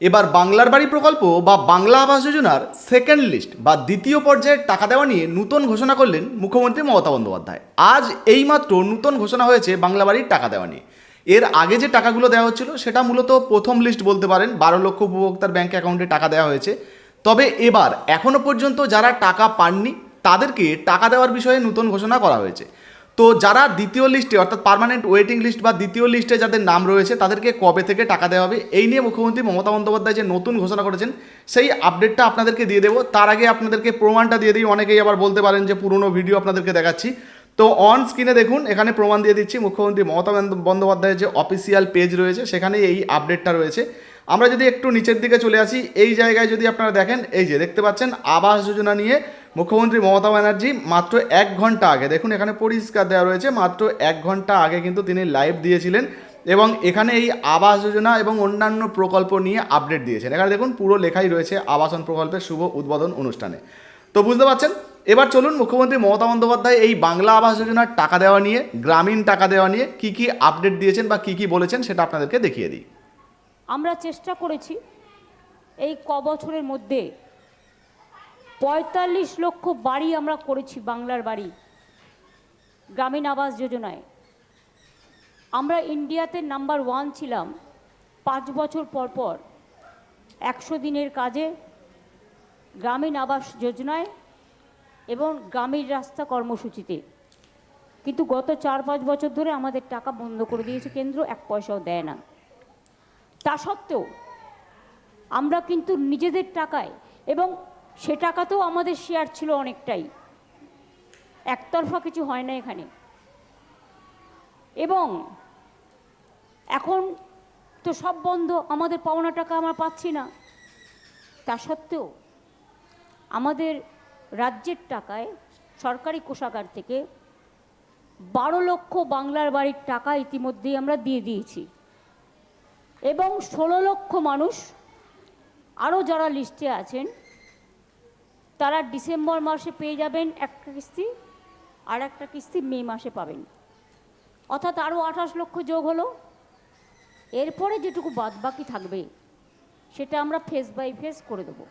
এবার বাংলার বাড়ি প্রকল্প বা বাংলা আবাস যোজনার সেকেন্ড লিস্ট বা দ্বিতীয় পর্যায়ের টাকা দেওয়া নিয়ে নূতন ঘোষণা করলেন মুখ্যমন্ত্রী মমতা বন্দ্যোপাধ্যায়। আজ এইমাত্র নূতন ঘোষণা হয়েছে বাংলা বাড়ির টাকা দেওয়া নিয়ে। এর আগে যে টাকাগুলো দেওয়া হচ্ছিল, সেটা মূলত প্রথম লিস্ট বলতে পারেন, বারো লক্ষ উপভোক্তার ব্যাঙ্ক অ্যাকাউন্টে টাকা দেওয়া হয়েছে। তবে এবার এখনও পর্যন্ত যারা টাকা পাননি, তাদেরকে টাকা দেওয়ার বিষয়ে নতুন ঘোষণা করা হয়েছে। তো যারা দ্বিতীয় লিস্টে অর্থাৎ পার্মানেন্ট ওয়েটিং লিস্ট বা দ্বিতীয় লিস্টে যাদের নাম রয়েছে, তাদেরকে কবে থেকে টাকা দেওয়া হবে, এই নিয়ে মুখ্যমন্ত্রী মমতা বন্দ্যোপাধ্যায় যে নতুন ঘোষণা করেছেন, সেই আপডেটটা আপনাদেরকে দিয়ে দেবো। তার আগে আপনাদেরকে প্রমাণটা দিয়ে দিই, অনেকেই আবার বলতে পারেন যে পুরনো ভিডিও আপনাদেরকে দেখাচ্ছি। তো অন স্ক্রিনে দেখুন, এখানে প্রমাণ দিয়ে দিচ্ছি, মুখ্যমন্ত্রী মমতা বন্দ্যোপাধ্যায়ের যে অফিসিয়াল পেজ রয়েছে সেখানে এই আপডেটটা রয়েছে। আমরা যদি একটু নিচের দিকে চলে আসি, এই জায়গায় যদি আপনারা দেখেন, এই যে দেখতে পাচ্ছেন, আবাস যোজনা নিয়ে মুখ্যমন্ত্রী মমতা ব্যানার্জি মাত্র এক ঘণ্টা আগে, দেখুন এখানে পরিষ্কার দেওয়া রয়েছে, মাত্র এক ঘণ্টা আগে কিন্তু তিনি লাইভ দিয়েছিলেন এবং এখানে এই আবাস যোজনা এবং অন্যান্য প্রকল্প নিয়ে আপডেট দিয়েছেন। এখানে দেখুন পুরো লেখাই রয়েছে আবাসন প্রকল্পের শুভ উদ্বোধন অনুষ্ঠানে। তো বুঝতে পারছেন? এবার চলুন মুখ্যমন্ত্রী মমতা বন্দ্যোপাধ্যায় এই বাংলা আবাস যোজনার টাকা দেওয়া নিয়ে, গ্রামীণ টাকা দেওয়া নিয়ে কি কি আপডেট দিয়েছেন বা কি কি বলেছেন সেটা আপনাদেরকে দেখিয়ে দিই। আমরা চেষ্টা করেছি এই ক বছরের মধ্যে পঁয়তাল্লিশ লক্ষ বাড়ি আমরা করেছি বাংলার বাড়ি, গ্রামীণ আবাস যোজনায়। আমরা ইন্ডিয়াতে নাম্বার ওয়ান ছিলাম পাঁচ বছর পর পর, একশো দিনের কাজে, গ্রামীণ আবাস যোজনায় এবং গ্রামীণ রাস্তা কর্মসূচিতে। কিন্তু গত চার পাঁচ বছর ধরে আমাদের টাকা বন্ধ করে দিয়েছে কেন্দ্র, এক পয়সাও দেয় না। তা সত্ত্বেও আমরা কিন্তু নিজেদের টাকায় এবং সে টাকাতেও আমাদের শেয়ার ছিল অনেকটাই। একতরফা কিছু হয় না এখানে। এবং এখন তো সব বন্ধ, আমাদের পাওনা টাকা আমরা পাচ্ছি না। তা সত্ত্বেও আমাদের রাজ্যের টাকায় সরকারি কোষাগার থেকে বারো লক্ষ বাংলার বাড়ির টাকা ইতিমধ্যেই আমরা দিয়ে দিয়েছি। এবং ষোলো লক্ষ মানুষ আরও যারা লিস্টে আছেন তারা ডিসেম্বর মাসে পেয়ে যাবেন একটা কিস্তি আর একটা কিস্তি মে মাসে পাবেন। অর্থাৎ আরও আঠাশ লক্ষ যোগ হলো। এরপরে যেটুকু বাদ বাকি থাকবে, সেটা আমরা ফেস বাই ফেস করে দেবো।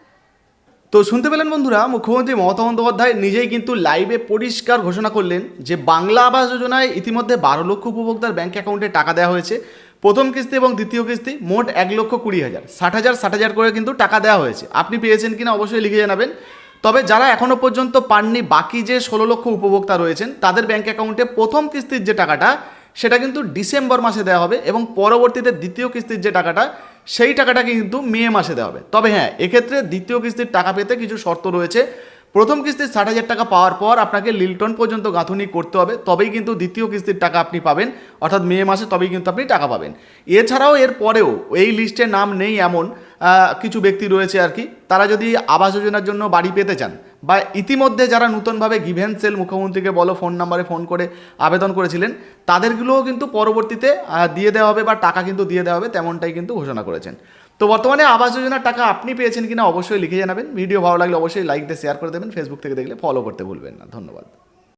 তো শুনতে পেলেন বন্ধুরা, মুখ্যমন্ত্রী মমতা বন্দ্যোপাধ্যায় নিজেই কিন্তু লাইভে পরিষ্কার ঘোষণা করলেন যে বাংলা আবাস যোজনায় ইতিমধ্যে বারো লক্ষ উপভোক্তার ব্যাঙ্ক অ্যাকাউন্টে টাকা দেওয়া হয়েছে। প্রথম কিস্তি এবং দ্বিতীয় কিস্তি মোট এক লক্ষ কুড়ি হাজার। ষাট হাজার ষাট হাজার করে কিন্তু টাকা দেওয়া হয়েছে। আপনি পেয়েছেন কিনা অবশ্যই লিখে জানাবেন। তবে যারা এখনও পর্যন্ত পাননি বাকি যে ষোলো লক্ষ উপভোক্তা রয়েছেন, তাদের ব্যাঙ্ক অ্যাকাউন্টে প্রথম কিস্তির যে টাকাটা, সেটা কিন্তু ডিসেম্বর মাসে দেওয়া হবে এবং পরবর্তীতে দ্বিতীয় কিস্তির যে টাকাটা, সেই টাকাটা কিন্তু মে মাসে দেওয়া হবে। তবে হ্যাঁ এক্ষেত্রে দ্বিতীয় কিস্তির টাকা পেতে কিছু শর্ত রয়েছে। প্রথম কিস্তির ষাট হাজার টাকা পাওয়ার পর আপনাকে লিল্টন পর্যন্ত গাঁথুনি করতে হবে, তবেই কিন্তু দ্বিতীয় কিস্তির টাকা আপনি পাবেন। অর্থাৎ মে মাসে তবেই কিন্তু আপনি টাকা পাবেন। এছাড়াও এর পরেও এই লিস্টে নাম নেই এমন কিছু ব্যক্তি রয়েছে আর কি। তারা যদি আবাস যোজনার জন্য বাড়ি পেতে চান বা ইতিমধ্যে যারা নতুনভাবে গিভেন সেল মুখ্যমন্ত্রীকে বলো, ফোন নাম্বারে ফোন করে আবেদন করেছিলেন, তাদেরগুলোও কিন্তু পরবর্তীতে দিয়ে দেওয়া হবে বা টাকা কিন্তু দিয়ে দেওয়া হবে তেমনটাই কিন্তু ঘোষণা করেছেন। তো বর্তমানে আবাস যোজনার টাকা আপনি পেয়েছেন কিনা অবশ্যই লিখে জানাবেন। ভিডিও ভালো লাগলে অবশ্যই লাইক দিয়ে শেয়ার করে দেবেন। ফেসবুক থেকে দেখলে ফলো করতে ভুলবেন না। ধন্যবাদ।